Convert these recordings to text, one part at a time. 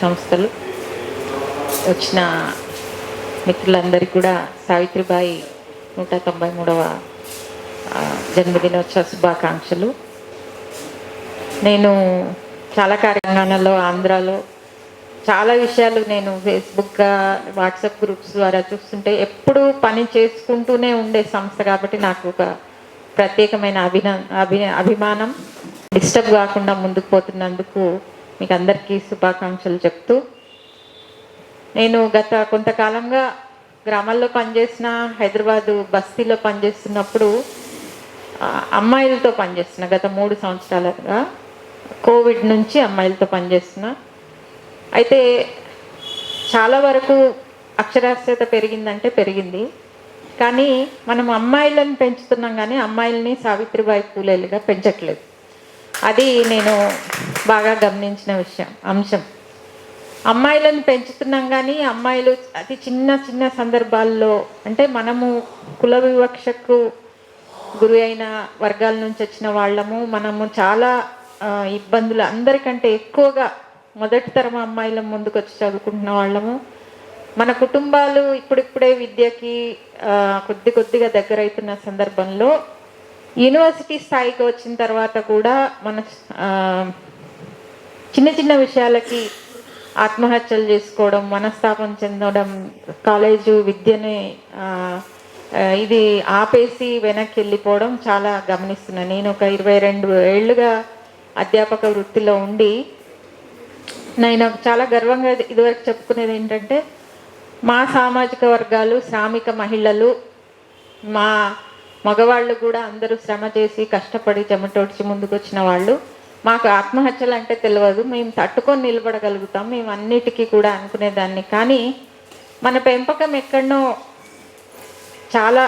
సంస్థలు వచ్చిన మిత్రులందరికీ కూడా సావిత్రిబాయి నూట తొంభై మూడవ జన్మదినోత్సవ శుభాకాంక్షలు. నేను చాలా కార్యక్రమాలలో ఆంధ్రాలో చాలా విషయాలు నేను ఫేస్బుక్ వాట్సాప్ గ్రూప్స్ ద్వారా చూస్తుంటే ఎప్పుడూ పని చేసుకుంటూనే ఉండే సంస్థ కాబట్టి నాకు ఒక ప్రత్యేకమైన అభిన అభి అభిమానం డిస్టర్బ్ కాకుండా ముందుకు పోతున్నందుకు మీకు అందరికీ శుభాకాంక్షలు చెప్తూ నేను గత కొంతకాలంగా గ్రామాల్లో పనిచేసిన హైదరాబాదు బస్తీలో పనిచేస్తున్నప్పుడు అమ్మాయిలతో పనిచేస్తున్నా గత మూడు సంవత్సరాలుగా కోవిడ్ నుంచి అమ్మాయిలతో పనిచేస్తున్నా. అయితే చాలా వరకు అక్షరాస్యత పెరిగిందంటే పెరిగింది. కానీ మనం అమ్మాయిలను పెంచుతున్నాం కానీ అమ్మాయిల్ని సావిత్రిబాయి పూలేలుగా పెంచట్లేదు. అది నేను బాగా గమనించిన విషయం అంశం. అమ్మాయిలను పెంచుతున్నాం కానీ అమ్మాయిలు అతి చిన్న చిన్న సందర్భాల్లో అంటే మనము కుల వివక్షకు గురి అయిన వర్గాల నుంచి వచ్చిన వాళ్ళము మనము చాలా ఇబ్బందులు అందరికంటే ఎక్కువగా మొదటి తరం అమ్మాయిల ముందుకు వచ్చి చదువుకుంటున్న వాళ్ళము. మన కుటుంబాలు ఇప్పుడిప్పుడే విద్యకి కొద్ది కొద్దిగా దగ్గరవుతున్న సందర్భంలో యూనివర్సిటీ స్థాయికి వచ్చిన తర్వాత కూడా మన చిన్న చిన్న విషయాలకి ఆత్మహత్యలు చేసుకోవడం మనస్తాపం చెందడం కాలేజు విద్యని ఇది ఆపేసి వెనక్కి వెళ్ళిపోవడం చాలా గమనిస్తున్నాను నేను ఒక ఇరవై రెండు ఏళ్ళుగా అధ్యాపక వృత్తిలో ఉండి నేను చాలా గర్వంగా ఇదివరకు చెప్పుకునేది ఏంటంటే మా సామాజిక వర్గాలు శ్రామిక మహిళలు మా మగవాళ్ళు కూడా అందరూ శ్రమ చేసి కష్టపడి చెమటోడ్చి ముందుకు వచ్చిన వాళ్ళు మాకు ఆత్మహత్యలు అంటే తెలియదు మేము తట్టుకొని నిలబడగలుగుతాం మేము అన్నిటికీ కూడా అనుకునేదాన్ని. కానీ మన పెంపకం ఎక్కడనో చాలా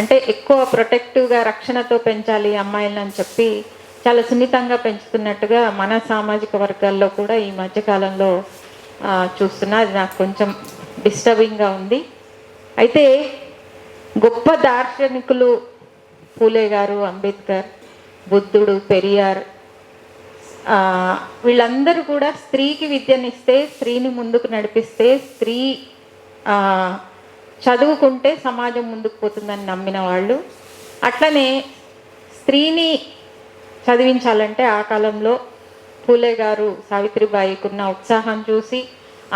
అంటే ఎక్కువ ప్రొటెక్టివ్గా రక్షణతో పెంచాలి అమ్మాయిలను అని చెప్పి చాలా సున్నితంగా పెంచుతున్నట్టుగా మన సామాజిక వర్గాల్లో కూడా ఈ మధ్యకాలంలో చూస్తున్నా. అది నాకు కొంచెం డిస్టర్బింగ్గా ఉంది. అయితే గొప్ప దార్శనికులు పూలే గారు అంబేద్కర్ బుద్ధుడు పెరియార్. వీళ్ళందరూ కూడా స్త్రీకి విద్యనిస్తే స్త్రీని ముందుకు నడిపిస్తే స్త్రీ చదువుకుంటే సమాజం ముందుకు పోతుందని నమ్మిన వాళ్ళు. అట్లనే స్త్రీని చదివించాలంటే ఆ కాలంలో పూలే గారు సావిత్రిబాయికున్న ఉత్సాహం చూసి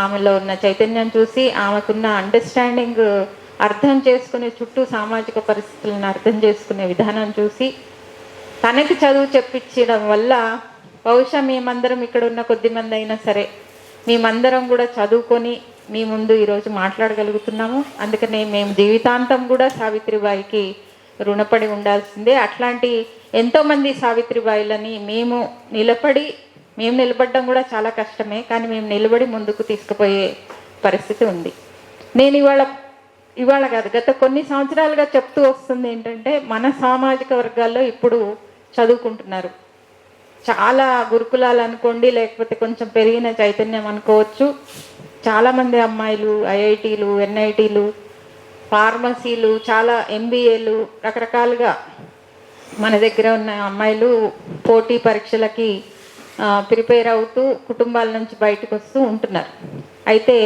ఆమెలో ఉన్న చైతన్యం చూసి ఆమెకున్న అండర్స్టాండింగ్ అర్థం చేసుకునే చుట్టూ సామాజిక పరిస్థితులను అర్థం చేసుకునే విధానం చూసి తనకి చదువు చెప్పించడం వల్ల బహుశా మేమందరం ఇక్కడ ఉన్న కొద్ది మంది అయినా సరే మేమందరం కూడా చదువుకొని మీ ముందు ఈరోజు మాట్లాడగలుగుతున్నాము. అందుకనే మేము జీవితాంతం కూడా సావిత్రిబాయికి రుణపడి ఉండాల్సిందే. అట్లాంటి ఎంతోమంది సావిత్రిబాయిలని మేము నిలబడి మేము నిలబడడం కూడా చాలా కష్టమే. కానీ మేము నిలబడి ముందుకు తీసుకుపోయే పరిస్థితి ఉంది. నేను ఇవాళ ఇవాళ కాదు గత కొన్ని సంవత్సరాలుగా చెప్తూ వస్తుంది ఏంటంటే మన సామాజిక వర్గాల్లో ఇప్పుడు చదువుకుంటున్నారు. చాలా గురుకులాలు అనుకోండి లేకపోతే కొంచెం పెరిగిన చైతన్యం అనుకోవచ్చు. చాలామంది అమ్మాయిలు ఐఐటీలు ఎన్ఐటీలు ఫార్మసీలు చాలా ఎంబీఏలు రకరకాలుగా మన దగ్గర ఉన్న అమ్మాయిలు పోటీ పరీక్షలకి ప్రిపేర్ అవుతూ కుటుంబాల నుంచి బయటకు వస్తూ ఉంటున్నారు. అయితే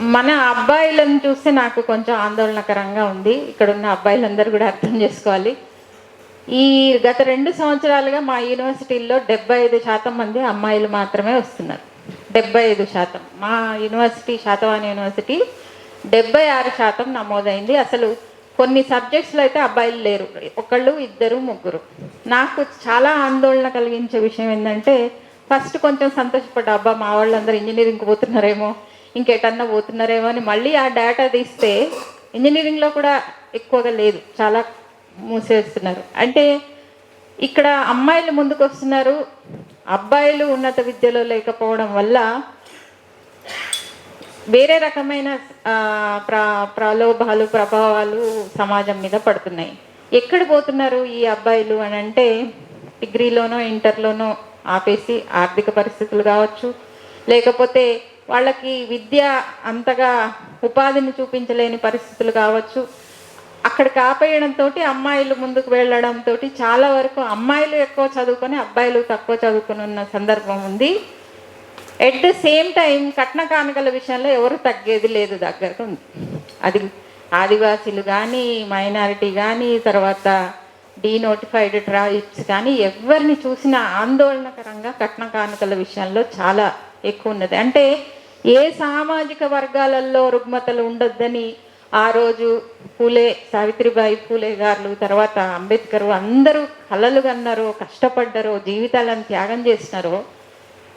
మన అబ్బాయిలను చూస్తే నాకు కొంచెం ఆందోళనకరంగా ఉంది. ఇక్కడ ఉన్న అబ్బాయిలందరూ కూడా అర్థం చేసుకోవాలి. ఈ గత రెండు సంవత్సరాలుగా మా యూనివర్సిటీల్లో డెబ్బై ఐదు శాతం మంది అమ్మాయిలు మాత్రమే వస్తున్నారు. డెబ్బై ఐదు శాతం. మా యూనివర్సిటీ శాతవాన్ యూనివర్సిటీ డెబ్బై ఆరు శాతం నమోదైంది. అసలు కొన్ని సబ్జెక్ట్స్లో అయితే అబ్బాయిలు లేరు. ఒకళ్ళు ఇద్దరు ముగ్గురు. నాకు చాలా ఆందోళన కలిగించే విషయం ఏంటంటే ఫస్ట్ కొంచెం సంతోషపడ్డ అబ్బా మా వాళ్ళందరూ ఇంజనీరింగ్కి పోతున్నారేమో ఇంకెటన్నా పోతున్నారేమో అని మళ్ళీ ఆ డేటా తీస్తే ఇంజనీరింగ్లో కూడా ఎక్కువగా లేదు. చాలా మూసేస్తున్నారు. అంటే ఇక్కడ అమ్మాయిలు ముందుకు వస్తున్నారు అబ్బాయిలు ఉన్నత విద్యలో లేకపోవడం వల్ల వేరే రకమైన ప్రా ప్రలోభాలు ప్రభావాలు సమాజం మీద పడుతున్నాయి. ఎక్కడ పోతున్నారు ఈ అబ్బాయిలు అని అంటే డిగ్రీలోనో ఇంటర్లోనో ఆపేసి ఆర్థిక పరిస్థితులు కావచ్చు. లేకపోతే వాళ్ళకి విద్య అంతగా ఉపాధిని చూపించలేని పరిస్థితులు కావచ్చు. అక్కడికి ఆపేయడంతో అమ్మాయిలు ముందుకు వెళ్ళడంతో చాలా వరకు అమ్మాయిలు ఎక్కువ చదువుకొని అబ్బాయిలు తక్కువ చదువుకొని ఉన్న సందర్భం ఉంది. ఎట్ ద సేమ్ టైం కట్న కానుకల విషయంలో ఎవరు తగ్గేది లేదు దగ్గరకు ఉంది. అది ఆదివాసీలు కానీ మైనారిటీ కానీ తర్వాత డీనోటిఫైడ్ ట్రైబ్స్ కానీ ఎవరిని చూసినా ఆందోళనకరంగా కట్న కానుకల విషయంలో చాలా ఎక్కువ ఉన్నది అంటే ఏ సామాజిక వర్గాలలో రుగ్మతలు ఉండొద్దని ఆ రోజు పూలే సావిత్రిబాయి పూలే గారు తర్వాత అంబేద్కర్ అందరూ కలలు కన్నారో కష్టపడ్డారో జీవితాలను త్యాగం చేసినారో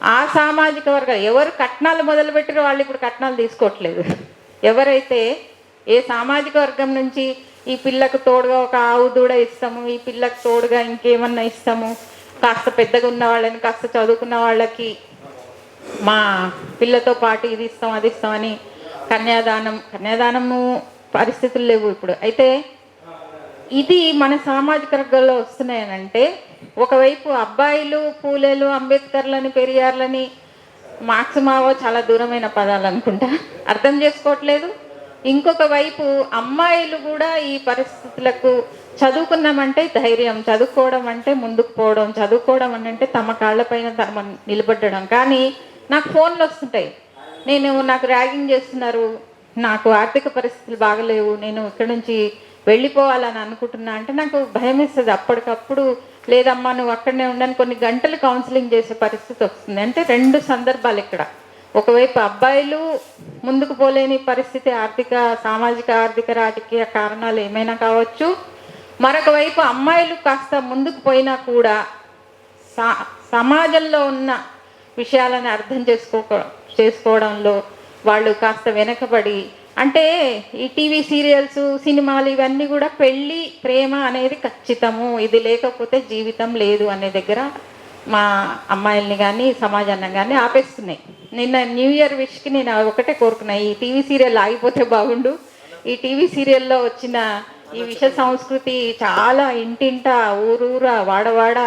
ఆ సామాజిక వర్గాలు ఎవరు కట్నాలు మొదలుపెట్టారో వాళ్ళు ఇప్పుడు కట్నాలు తీసుకోవట్లేదు. ఎవరైతే ఏ సామాజిక వర్గం నుంచి ఈ పిల్లకు తోడుగా ఒక ఆవు దూడ ఇస్తాము ఈ పిల్లకు తోడుగా ఇంకేమన్నా ఇస్తాము కాస్త పెద్దగా ఉన్న వాళ్ళని కాస్త చదువుకున్న వాళ్ళకి మా పిల్లతో పాటు ఇది ఇస్తాం అది ఇస్తామని కన్యాదానం కన్యాదానము పరిస్థితులు లేవు ఇప్పుడు. అయితే ఇది మన సామాజిక వర్గాల్లో వస్తున్నాయనంటే ఒకవైపు అబ్బాయిలు పూలేలు అంబేద్కర్లని పెరియార్లని మార్క్స్ మావో చాలా దూరమైన పదాలు అనుకుంటా. అర్థం చేసుకోవట్లేదు. ఇంకొక వైపు అమ్మాయిలు కూడా ఈ పరిస్థితులకు చదువుకున్నామంటే ధైర్యం చదువుకోవడం అంటే ముందుకు పోవడం చదువుకోవడం అని అంటే తమ కాళ్ళపైన తమ నిలబడడం కానీ నాకు ఫోన్లు వస్తుంటాయి. నేను నాకు ర్యాగింగ్ చేస్తున్నారు. నాకు ఆర్థిక పరిస్థితులు బాగలేవు. నేను ఇక్కడ నుంచి వెళ్ళిపోవాలని అనుకుంటున్నా అంటే నాకు భయం వేస్తుంది. అప్పటికప్పుడు లేదమ్మా నువ్వు అక్కడనే ఉండని కొన్ని గంటలు కౌన్సిలింగ్ చేసే పరిస్థితి వస్తుంది. అంటే రెండు సందర్భాలు ఇక్కడ. ఒకవైపు అబ్బాయిలు ముందుకు పోలేని పరిస్థితి ఆర్థిక సామాజిక ఆర్థిక రాజకీయ కారణాలు ఏమైనా కావచ్చు. మరొక వైపు అమ్మాయిలు కాస్త ముందుకు పోయినా కూడా సా సమాజంలో ఉన్న విషయాలను అర్థం చేసుకో చేసుకోవడంలో వాళ్ళు కాస్త వెనకబడి అంటే ఈ టీవీ సీరియల్స్ సినిమాలు ఇవన్నీ కూడా పెళ్ళి ప్రేమ అనేది ఖచ్చితము. ఇది లేకపోతే జీవితం లేదు అనే దగ్గర మా అమ్మాయిల్ని కానీ సమాజాన్ని కానీ ఆపేస్తున్నాయి. నిన్న న్యూ ఇయర్ విష్కి నేను ఒకటే కోరుకున్నా ఈ టీవీ సీరియల్ ఆగిపోతే బాగుండు. ఈ టీవీ సీరియల్లో వచ్చిన ఈ విష సంస్కృతి చాలా ఇంటింట ఊరూర వాడవాడ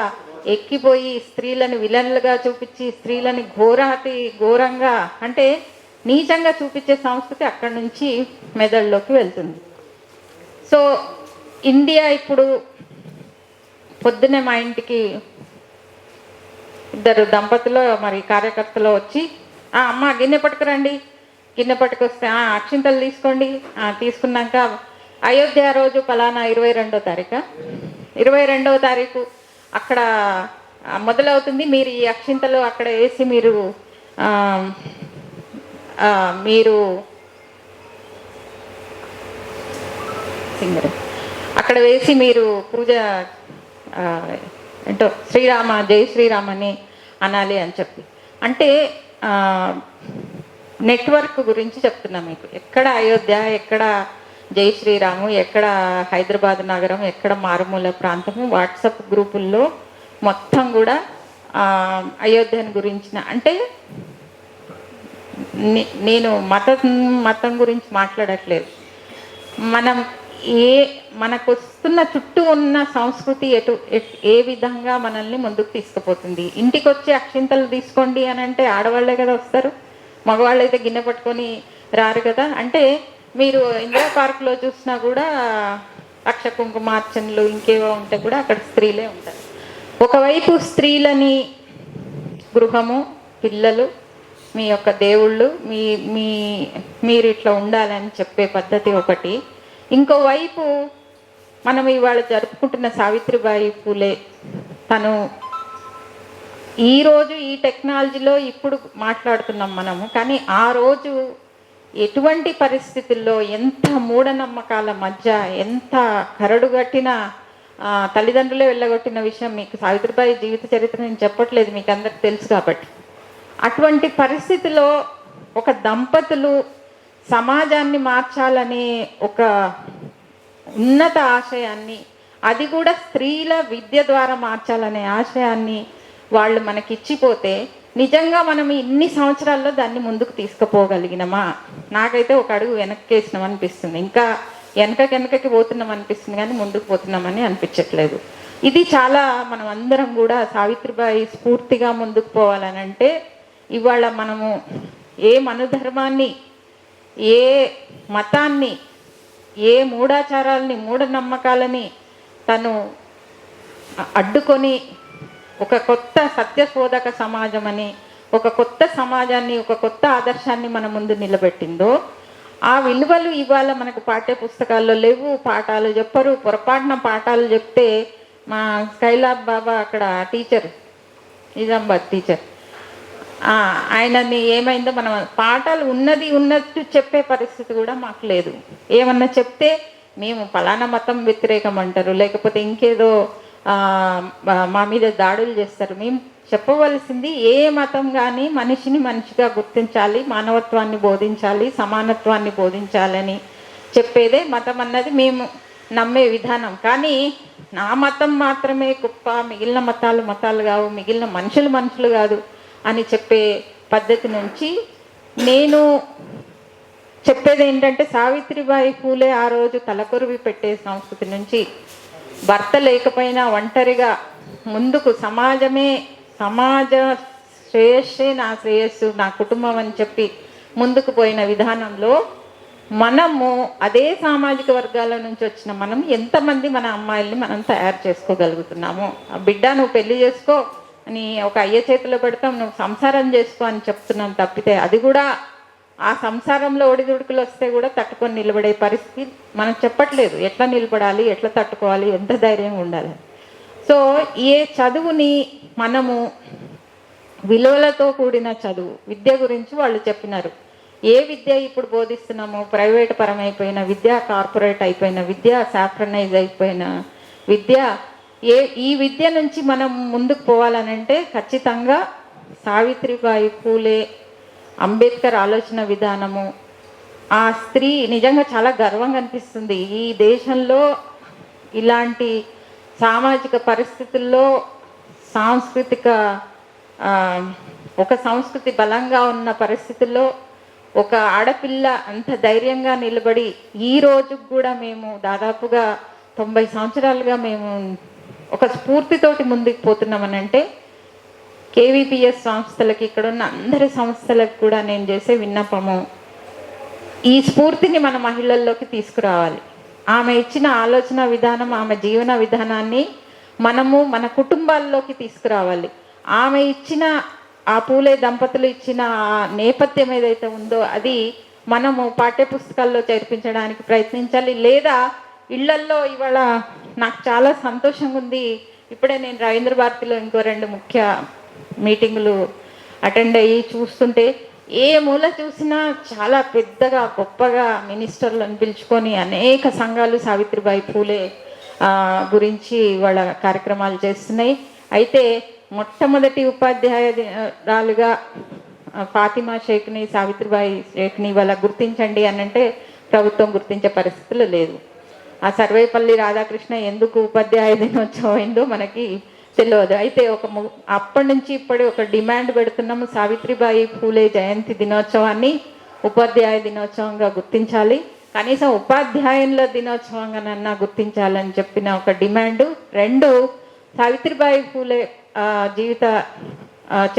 ఎక్కిపోయి స్త్రీలను విలన్లుగా చూపించి స్త్రీలని ఘోరాతి ఘోరంగా అంటే నీచంగా చూపించే సంస్కృతి అక్కడి నుంచి మెదడులోకి వెళ్తుంది. సో ఇండియా ఇప్పుడు పొద్దునే మా ఇంటికి ఇద్దరు దంపతులు మరి కార్యకర్తలు వచ్చి "ఆ, అమ్మ గిన్నె పట్టుకురండి. గిన్నె పట్టుకొస్తే "ఆ, అక్షింతలు తీసుకోండి. తీసుకున్నాక అయోధ్య రోజు ఫలానా ఇరవై రెండో తారీఖు? ఇరవై రెండవ తారీఖు అక్కడ మొదలవుతుంది. మీరు ఈ అక్షింతలు అక్కడ వేసి మీరు మీరు సింగర్. అక్కడ వేసి మీరు పూజ ఏంటో శ్రీరామ జై శ్రీరామ్ అని అనాలి అని చెప్పి. అంటే నెట్వర్క్ గురించి చెప్తున్నా మీకు. ఎక్కడ అయోధ్య ఎక్కడ జై శ్రీరాము. ఎక్కడ హైదరాబాద్ నగరం ఎక్కడ మారుమూల ప్రాంతము వాట్సాప్ గ్రూపుల్లో మొత్తం కూడా అయోధ్యను గురించిన అంటే నేను మతం మతం గురించి మాట్లాడట్లేదు. మనం ఏ మనకు వస్తున్న చుట్టూ ఉన్న సంస్కృతి ఎటు ఏ విధంగా మనల్ని ముందుకు తీసుకుపోతుంది? ఇంటికి వచ్చి అక్షింతలు తీసుకోండి అని అంటే ఆడవాళ్ళే కదా వస్తారు? మగవాళ్ళు అయితే గిన్నె పట్టుకొని రారు కదా? అంటే మీరు ఇందిరా పార్క్లో చూసినా కూడా అక్ష కుంకుమార్చనలు ఇంకేవో ఉంటే కూడా అక్కడ స్త్రీలే ఉంటారు. ఒకవైపు స్త్రీలని గృహము పిల్లలు మీ యొక్క దేవుళ్ళు మీ మీ మీరు ఇట్లా ఉండాలని చెప్పే పద్ధతి ఒకటి. ఇంకోవైపు మనం ఇవాళ జరుపుకుంటున్న సావిత్రిబాయి పూలే తను ఈరోజు ఈ టెక్నాలజీలో ఇప్పుడు మాట్లాడుతున్నాం మనము కానీ ఆ రోజు ఎటువంటి పరిస్థితుల్లో ఎంత మూఢనమ్మకాల మధ్య ఎంత కరడుగట్టిన తల్లిదండ్రులే వెళ్ళగొట్టిన విషయం మీకు సావిత్రిబాయి జీవిత చరిత్ర నేను చెప్పట్లేదు మీకు అందరికి తెలుసు కాబట్టి. అటువంటి పరిస్థితిలో ఒక దంపతులు సమాజాన్ని మార్చాలనే ఒక ఉన్నత ఆశయాన్ని అది కూడా స్త్రీల విద్య ద్వారా మార్చాలనే ఆశయాన్ని వాళ్ళు మనకి ఇచ్చిపోతే నిజంగా మనం ఇన్ని సంవత్సరాల్లో దాన్ని ముందుకు తీసుకుపోగలిగినమా? నాకైతే ఒక అడుగు వెనక్కి వేసినాం అనిపిస్తుంది. ఇంకా వెనక వెనకకి పోతున్నాం అనిపిస్తుంది కానీ ముందుకు పోతున్నామని అనిపించట్లేదు. ఇది చాలా మనం అందరం కూడా సావిత్రిబాయి స్ఫూర్తిగా ముందుకు పోవాలని అంటే ఇవాళ మనము ఏ మనుధర్మాన్ని ఏ మతాన్ని ఏ మూఢాచారాలని మూఢనమ్మకాలని తను అడ్డుకొని ఒక కొత్త సత్యశోధక సమాజం అని ఒక కొత్త సమాజాన్ని ఒక కొత్త ఆదర్శాన్ని మన ముందు నిలబెట్టిందో ఆ విలువలు ఇవాళ మనకు పాఠ్య పుస్తకాల్లో లేవు పాఠాలు చెప్పరు. పొరపాటున పాఠాలు చెప్తే మా కైలాబ్ బాబా అక్కడ టీచర్ నిజామాబాద్ టీచర్. ఆయనని ఏమైందో మనం పాఠాలు ఉన్నది ఉన్నట్టు చెప్పే పరిస్థితి కూడా మాకు లేదు. ఏమన్నా చెప్తే మేము ఫలానా మతం వ్యతిరేకం అంటారు. లేకపోతే ఇంకేదో మా మీద దాడులు చేస్తారు. మేము చెప్పవలసింది ఏ మతం కానీ మనిషిని మనిషిగా గుర్తించాలి మానవత్వాన్ని బోధించాలి సమానత్వాన్ని బోధించాలని చెప్పేదే మతం అన్నది మేము నమ్మే విధానం. కానీ నా మతం మాత్రమే గొప్ప మిగిలిన మతాలు మతాలు కావు మిగిలిన మనుషులు మనుషులు కాదు అని చెప్పే పద్ధతి నుంచి నేను చెప్పేది ఏంటంటే సావిత్రిబాయి పూలే ఆ రోజు తలకొరువి పెట్టే సంస్కృతి నుంచి భర్త లేకపోయినా ఒంటరిగా ముందుకు సమాజమే సమాజ శ్రేయస్సే నా శ్రేయస్సు నా కుటుంబం అని చెప్పి ముందుకు పోయిన విధానంలో మనము అదే సామాజిక వర్గాల నుంచి వచ్చిన మనం ఎంతమంది మన అమ్మాయిల్ని మనం తయారు చేసుకోగలుగుతున్నాము. ఆ బిడ్డ నువ్వు పెళ్ళి చేసుకో అని ఒక అయ్య చేతిలో పెడతాం నువ్వు సంసారం చేసుకో అని చెప్తున్నాం తప్పితే అది కూడా ఆ సంసారంలో ఒడిదుడుకులు వస్తే కూడా తట్టుకొని నిలబడే పరిస్థితి మనం చెప్పట్లేదు. ఎట్లా నిలబడాలి ఎట్లా తట్టుకోవాలి ఎంత ధైర్యం ఉండాలి. సో ఏ చదువుని మనము విలువలతో కూడిన చదువు విద్య గురించి వాళ్ళు చెప్పినారు. ఏ విద్య ఇప్పుడు బోధిస్తున్నామో ప్రైవేట్ పరమైపోయిన విద్య కార్పొరేట్ అయిపోయిన విద్య సాఫ్రనైజ్ అయిపోయిన విద్య ఏ ఈ విద్య నుంచి మనం ముందుకు పోవాలనంటే ఖచ్చితంగా సావిత్రిబాయి పూలే అంబేద్కర్ ఆలోచన విధానము. ఆ స్త్రీ నిజంగా చాలా గర్వంగా అనిపిస్తుంది. ఈ దేశంలో ఇలాంటి సామాజిక పరిస్థితుల్లో సాంస్కృతిక ఒక సంస్కృతి బలంగా ఉన్న పరిస్థితుల్లో ఒక ఆడపిల్ల అంత ధైర్యంగా నిలబడి ఈ రోజుకు కూడా మేము దాదాపుగా తొంభై సంవత్సరాలుగా మేము ఒక స్ఫూర్తితోటి ముందుకు పోతున్నామనంటే కేవీపీఎస్ సంస్థలకి ఇక్కడ ఉన్న అందరి సంస్థలకు కూడా నేను చేసే విన్నపము ఈ స్ఫూర్తిని మన మహిళల్లోకి తీసుకురావాలి. ఆమె ఇచ్చిన ఆలోచన విధానం ఆమె జీవన విధానాన్ని మనము మన కుటుంబాల్లోకి తీసుకురావాలి. ఆమె ఇచ్చిన ఆ పూలే దంపతులు ఇచ్చిన ఆ నేపథ్యం ఏదైతే ఉందో అది మనము పాఠ్యపుస్తకాల్లో చేర్పించడానికి ప్రయత్నించాలి. లేదా ఇళ్ళల్లో ఇవాళ నాకు చాలా సంతోషంగా ఉంది ఇప్పుడే నేను రవీంద్ర భారతిలో ఇంకో రెండు ముఖ్య మీటింగులు అటెండ్ అయ్యి చూస్తుంటే ఏ మూల చూసినా చాలా పెద్దగా గొప్పగా మినిస్టర్లను పిలుచుకొని అనేక సంఘాలు సావిత్రిబాయి పూలే గురించి వాళ్ళ కార్యక్రమాలు చేస్తున్నాయి. అయితే మొట్టమొదటి ఉపాధ్యాయురాలుగా ఫాతిమా షేక్ని సావిత్రిబాయి షేక్ని వాళ్ళ గుర్తించండి అని అంటే ప్రభుత్వం గుర్తించే పరిస్థితులు లేదు ఆ సర్వేపల్లి రాధాకృష్ణ ఎందుకు ఉపాధ్యాయ దినోత్సవం అయిందో మనకి తెలియదు. అయితే ఒక ము- అప్పటి నుంచి ఇప్పటి ఒక డిమాండ్ పెడుతున్నాము. సావిత్రిబాయి పూలే జయంతి దినోత్సవాన్ని ఉపాధ్యాయ దినోత్సవంగా గుర్తించాలి. కనీసం ఉపాధ్యాయుల దినోత్సవంగానన్నా గుర్తించాలని చెప్పిన ఒక డిమాండ్. రెండు సావిత్రిబాయి పూలే జీవిత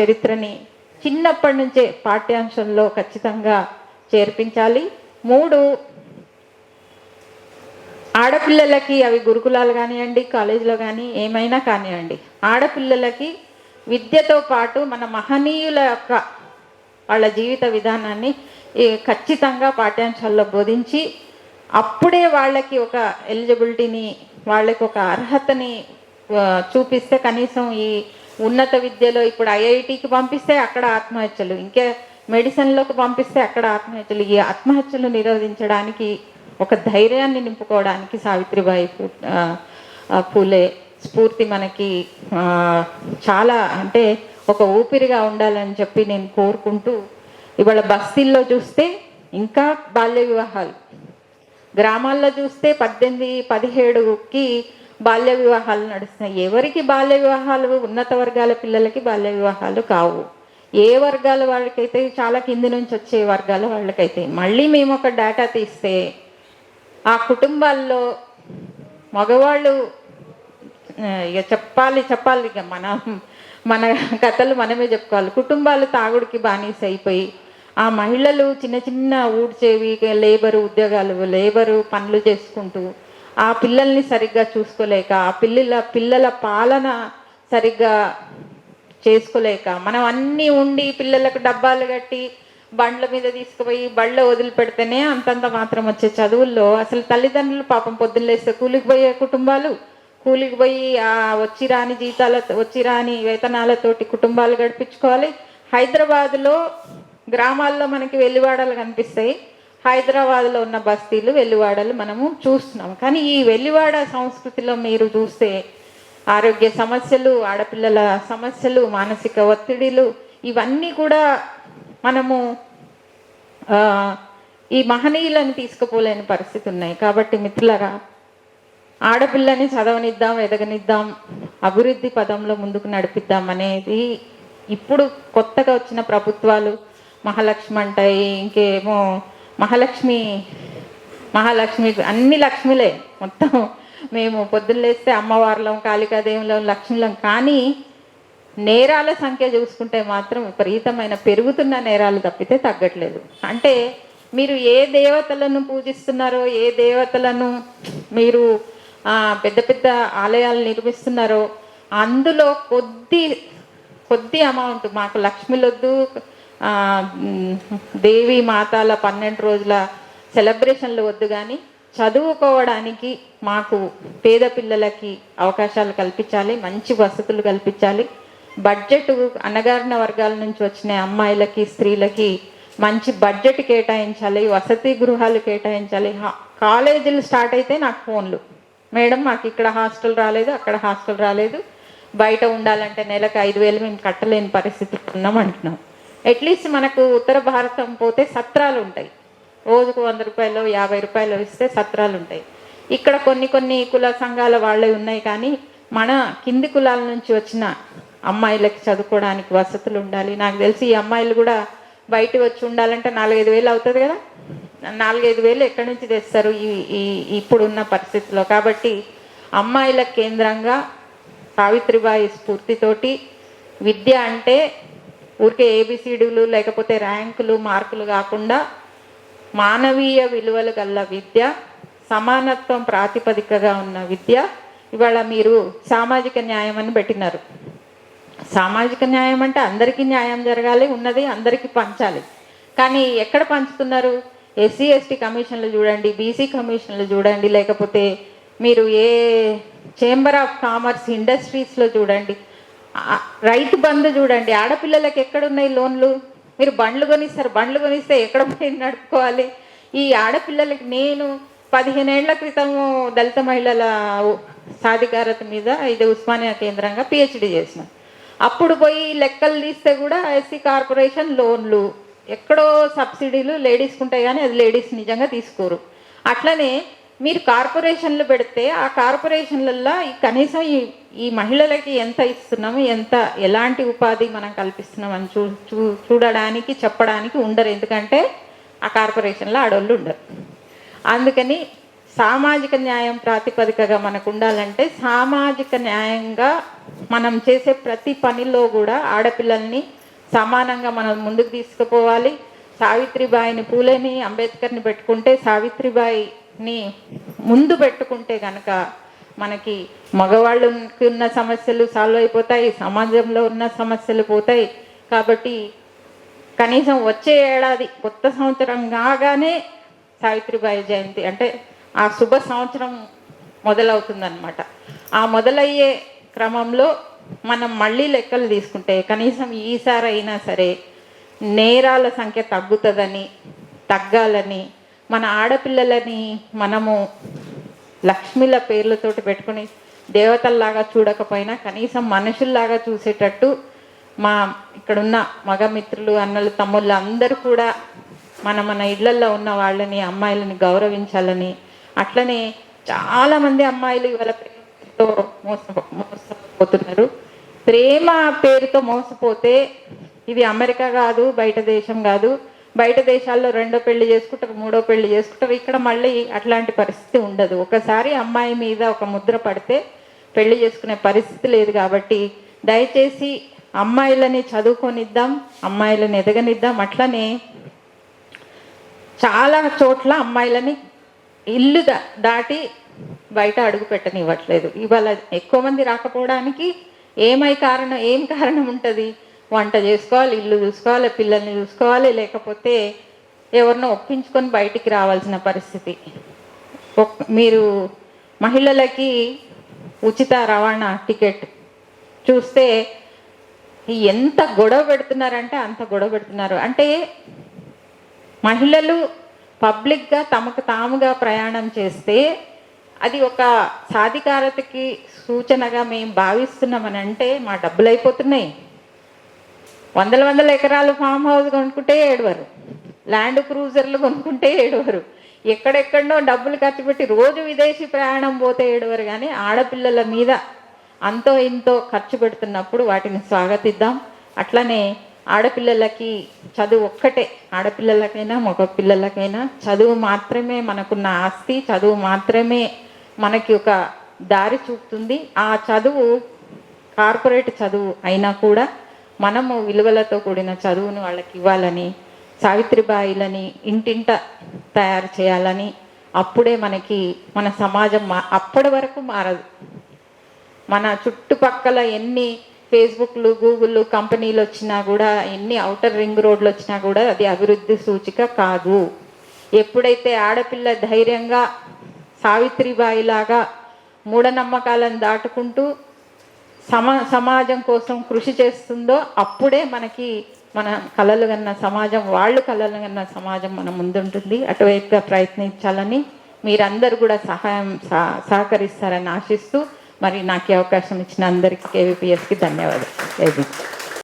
చరిత్రని చిన్నప్పటి నుంచే పాఠ్యాంశంలో ఖచ్చితంగా చేర్పించాలి. మూడు ఆడపిల్లలకి అవి గురుకులాలు కానివ్వండి కాలేజీలో కానీ ఏమైనా కానివ్వండి ఆడపిల్లలకి విద్యతో పాటు మన మహనీయుల యొక్క వాళ్ళ జీవిత విధానాన్ని ఈ ఖచ్చితంగా పాఠ్యాంశాల్లో బోధించి అప్పుడే వాళ్ళకి ఒక ఎలిజిబిలిటీని వాళ్ళకి ఒక అర్హతని చూపిస్తే కనీసం ఈ ఉన్నత విద్యలో ఇప్పుడు ఐఐటికి పంపిస్తే అక్కడ ఆత్మహత్యలు ఇంకే మెడిసిన్లోకి పంపిస్తే అక్కడ ఆత్మహత్యలు. ఈ ఆత్మహత్యలు నిరోధించడానికి ఒక ధైర్యాన్ని నింపుకోవడానికి సావిత్రిబాయి పూలే స్ఫూర్తి మనకి చాలా అంటే ఒక ఊపిరిగా ఉండాలని చెప్పి నేను కోరుకుంటూ ఇవాళ బస్తీల్లో చూస్తే ఇంకా బాల్య వివాహాలు. గ్రామాల్లో చూస్తే పద్దెనిమిది పదిహేడుకి బాల్య వివాహాలు నడుస్తున్నాయి. ఎవరికి బాల్య వివాహాలు ఉన్నత వర్గాల పిల్లలకి బాల్య వివాహాలు కావు. ఏ వర్గాల వాళ్ళకైతే చాలా కింది నుంచి వచ్చే వర్గాల వాళ్ళకైతే. మళ్ళీ మేము ఒక డేటా తీస్తే ఆ కుటుంబాల్లో మగవాళ్ళు ఇక చెప్పాలి చెప్పాలి ఇక మన మన కథలు మనమే చెప్పుకోవాలి. కుటుంబాలు తాగుడికి బానిస అయిపోయి ఆ మహిళలు చిన్న చిన్న ఊడ్చేవి లేబరు ఉద్యోగాలు లేబరు పనులు చేసుకుంటూ ఆ పిల్లల్ని సరిగ్గా చూసుకోలేక ఆ పిల్లల పిల్లల పాలన సరిగ్గా చేసుకోలేక మనం అన్నీ ఉండి పిల్లలకు డబ్బాలు కట్టి బండ్ల మీద తీసుకుపోయి బళ్ళ వదిలిపెడితేనే అంతంత మాత్రం వచ్చే చదువుల్లో. అసలు తల్లిదండ్రులు పాపం పొద్దున్నలేస్తే కూలికి పోయే కుటుంబాలు కూలికి పోయి ఆ వచ్చి రాని జీతాల వచ్చి రాని వేతనాలతోటి కుటుంబాలు గడిపించుకోవాలి. హైదరాబాద్లో గ్రామాల్లో మనకి వెల్లివాడలు కనిపిస్తాయి. హైదరాబాద్లో ఉన్న బస్తీలు వెల్లివాడలు మనము చూస్తున్నాం కానీ ఈ వెల్లివాడ సంస్కృతిలో మీరు చూస్తే ఆరోగ్య సమస్యలు ఆడపిల్లల సమస్యలు మానసిక ఒత్తిడిలు ఇవన్నీ కూడా మనము ఈ మహనీయులను తీసుకుపోలేని పరిస్థితి ఉన్నాయి. కాబట్టి మిత్రులరా ఆడపిల్లని చదవనిద్దాం ఎదగనిద్దాం అభివృద్ధి పదంలో ముందుకు నడిపిద్దాం అనేది ఇప్పుడు కొత్తగా వచ్చిన ప్రభుత్వాలు మహాలక్ష్మి అంటాయి ఇంకేమో మహాలక్ష్మి మహాలక్ష్మి అన్ని లక్ష్మిలే. మొత్తం మేము పొద్దున్న లేస్తే అమ్మవార్లం కాళికాదేవులం లక్ష్మిలం కానీ నేరాల సంఖ్య చూసుకుంటే మాత్రం విపరీతమైన పెరుగుతున్న నేరాలు తప్పితే తగ్గట్లేదు. అంటే మీరు ఏ దేవతలను పూజిస్తున్నారో ఏ దేవతలను మీరు పెద్ద పెద్ద ఆలయాలు నిర్మిస్తున్నారో అందులో కొద్ది కొద్ది అమౌంట్ మాకు లక్ష్మిలొద్దు దేవి మాతాల పన్నెండు రోజుల సెలబ్రేషన్లు వద్దు కానీ చదువుకోవడానికి మాకు పేద పిల్లలకి అవకాశాలు కల్పించాలి మంచి వసతులు కల్పించాలి. బడ్జెట్ అన్నగారిన వర్గాల నుంచి వచ్చిన అమ్మాయిలకి స్త్రీలకి మంచి బడ్జెట్ కేటాయించాలి వసతి గృహాలు కేటాయించాలి. కాలేజీలు స్టార్ట్ అయితే నాకు ఫోన్లు. మేడం మాకు ఇక్కడ హాస్టల్ రాలేదు అక్కడ హాస్టల్ రాలేదు. బయట ఉండాలంటే నెలకు ఐదు వేలు మేము కట్టలేని పరిస్థితి ఉన్నాం అంటున్నాం. అట్లీస్ట్ మనకు ఉత్తర భారతం పోతే సత్రాలు ఉంటాయి. రోజుకు వంద రూపాయలు యాభై రూపాయలు ఇస్తే సత్రాలు ఉంటాయి. ఇక్కడ కొన్ని కొన్ని కుల సంఘాల వాళ్ళే ఉన్నాయి కానీ మన కింది కులాల నుంచి వచ్చిన అమ్మాయిలకి చదువుకోవడానికి వసతులు ఉండాలి. నాకు తెలిసి ఈ అమ్మాయిలు కూడా బయట వచ్చి ఉండాలంటే నాలుగైదు వేలు అవుతుంది కదా? నాలుగైదు వేలు ఎక్కడి నుంచి తెస్తారు ఈ ఈ ఇప్పుడున్న పరిస్థితిలో? కాబట్టి అమ్మాయిల కేంద్రంగా సావిత్రిబాయి స్ఫూర్తితోటి విద్య అంటే ఊరికే ఏబిసిడీలు లేకపోతే ర్యాంకులు మార్కులు కాకుండా మానవీయ విలువలు గల విద్య సమానత్వం ప్రాతిపదికగా ఉన్న విద్య. ఇవాళ మీరు సామాజిక న్యాయం అని పెట్టినారు. సామాజిక న్యాయం అంటే అందరికీ న్యాయం జరగాలి ఉన్నది అందరికీ పంచాలి. కానీ ఎక్కడ పంచుతున్నారు? ఎస్సీ ఎస్టీ కమిషన్లు చూడండి బీసీ కమిషన్లు చూడండి లేకపోతే మీరు ఏ చేంబర్ ఆఫ్ కామర్స్ ఇండస్ట్రీస్లో చూడండి రైతు బంధు చూడండి ఆడపిల్లలకి ఎక్కడున్నాయి లోన్లు? మీరు బండ్లు కొనిస్తారు బండ్లు కొనిస్తే ఎక్కడ పోయి నడుపుకోవాలి? ఈ ఆడపిల్లలకి నేను పదిహేనేళ్ళ క్రితము దళిత మహిళల సాధికారత మీద ఇది ఉస్మానియా కేంద్రంగా పిహెచ్డి చేసిన. అప్పుడు పోయి లెక్కలు తీస్తే కూడా ఎస్సీ కార్పొరేషన్ లోన్లు ఎక్కడో సబ్సిడీలు లేడీస్కి ఉంటాయి కానీ అది లేడీస్ నిజంగా తీసుకోరు. అట్లనే మీరు కార్పొరేషన్లు పెడితే ఆ కార్పొరేషన్లలో ఈ కనీసం ఈ ఈ మహిళలకి ఎంత ఇస్తున్నాము ఎంత ఎలాంటి ఉపాధి మనం కల్పిస్తున్నామని చూ చూ చూడడానికి చెప్పడానికి ఉండరు. ఎందుకంటే ఆ కార్పొరేషన్లో ఆడవాళ్ళు ఉండరు. అందుకని సామాజిక న్యాయం ప్రాతిపదికగా మనకు ఉండాలంటే సామాజిక న్యాయంగా మనం చేసే ప్రతి పనిలో కూడా ఆడపిల్లల్ని సమానంగా మనం ముందుకు తీసుకుపోవాలి. సావిత్రిబాయిని పూలేని అంబేద్కర్ని పెట్టుకుంటే సావిత్రిబాయిని ముందు పెట్టుకుంటే కనుక మనకి మగవాళ్ళకి ఉన్న సమస్యలు సాల్వ్ అయిపోతాయి సమాజంలో ఉన్న సమస్యలు పోతాయి. కాబట్టి కనీసం వచ్చే ఏడాది కొత్త సంవత్సరం కాగానే సావిత్రిబాయి జయంతి అంటే ఆ శుభ సంవత్సరం మొదలవుతుందన్నమాట. ఆ మొదలయ్యే క్రమంలో మనం మళ్ళీ లెక్కలు తీసుకుంటే కనీసం ఈసారి అయినా సరే నేరాల సంఖ్య తగ్గుతుందని తగ్గాలని మన ఆడపిల్లలని మనము లక్ష్మిల పేర్లతోటి పెట్టుకుని దేవతల్లాగా చూడకపోయినా కనీసం మనుషుల్లాగా చూసేటట్టు మా ఇక్కడున్న మగమిత్రులు అన్నలు తమ్ముళ్ళు అందరూ కూడా మన మన ఇళ్ళల్లో ఉన్న వాళ్ళని అమ్మాయిలని గౌరవించాలని అట్లనే చాలామంది అమ్మాయిలు ఇవాళ పేరుతో మోస మోసపోతున్నారు. ప్రేమ పేరుతో మోసపోతే ఇది అమెరికా కాదు బయట దేశం కాదు. బయట దేశాల్లో రెండో పెళ్ళి చేసుకుంటారు మూడో పెళ్ళి చేసుకుంటారు. ఇక్కడ మళ్ళీ అట్లాంటి పరిస్థితి ఉండదు. ఒకసారి అమ్మాయి మీద ఒక ముద్ర పడితే పెళ్ళి చేసుకునే పరిస్థితి లేదు కాబట్టి దయచేసి అమ్మాయిలని చదువుకొనిద్దాం అమ్మాయిలని ఎదగనిద్దాం. అట్లనే చాలా చోట్ల అమ్మాయిలని ఇల్లు దాటి బయట అడుగు పెట్టనివ్వట్లేదు. ఇవాళ ఎక్కువ మంది రాకపోవడానికి ఏమై కారణం ఏం కారణం ఉంటుంది? వంట చేసుకోవాలి ఇల్లు చూసుకోవాలి పిల్లల్ని చూసుకోవాలి లేకపోతే ఎవరినో ఒప్పించుకొని బయటికి రావాల్సిన పరిస్థితి. మీరు మహిళలకి ఉచిత రవాణా టికెట్ చూస్తే ఎంత గొడవ పెడుతున్నారంటే అంత గొడవ పెడుతున్నారు. అంటే మహిళలు పబ్లిక్గా తమకు తాముగా ప్రయాణం చేస్తే అది ఒక సాధికారతకి సూచనగా మేము భావిస్తున్నామని అంటే మా డబ్బులు అయిపోతున్నాయి వందల వందల ఎకరాలు ఫామ్ హౌస్ కొనుక్కుంటే ఏడవరు. ల్యాండ్ క్రూజర్లు కొనుక్కుంటే ఏడవరు. ఎక్కడెక్కడో డబ్బులు ఖర్చు పెట్టి రోజు విదేశీ ప్రయాణం పోతే ఏడవరు. కానీ ఆడపిల్లల మీద అంతో ఇంతో ఖర్చు పెడుతున్నప్పుడు వాటిని స్వాగతిద్దాం. అట్లనే ఆడపిల్లలకి చదువు ఒక్కటే. ఆడపిల్లలకైనా మగ పిల్లలకైనా చదువు మాత్రమే మనకున్న ఆస్తి. చదువు మాత్రమే మనకి ఒక దారి చూపుతుంది. ఆ చదువు కార్పొరేట్ చదువు అయినా కూడా మనము విలువలతో కూడిన చదువును వాళ్ళకి ఇవ్వాలని సావిత్రిబాయిలని ఇంటింట తయారు చేయాలని అప్పుడే మనకి మన సమాజం మా అప్పటి వరకు మారదు. మన చుట్టుపక్కల ఎన్ని ఫేస్బుక్లు గూగుల్ కంపెనీలు వచ్చినా కూడా ఎన్ని అవుటర్ రింగ్ రోడ్లు వచ్చినా కూడా అది అభివృద్ధి సూచిక కాదు. ఎప్పుడైతే ఆడపిల్ల ధైర్యంగా సావిత్రిబాయి లాగా మూఢనమ్మకాలను దాటుకుంటూ సమా సమాజం కోసం కృషి చేస్తుందో అప్పుడే మనకి మన కలలు కన్న సమాజం వాళ్ళు కలలు కన్న సమాజం మన ముందుంటుంది. అటువైపుగా ప్రయత్నించాలని మీరందరూ కూడా సహాయం సహకరిస్తారని ఆశిస్తూ మరి నాకు అవకాశం ఇచ్చిన అందరికీ కేవీపీఎస్కి ధన్యవాదాలు.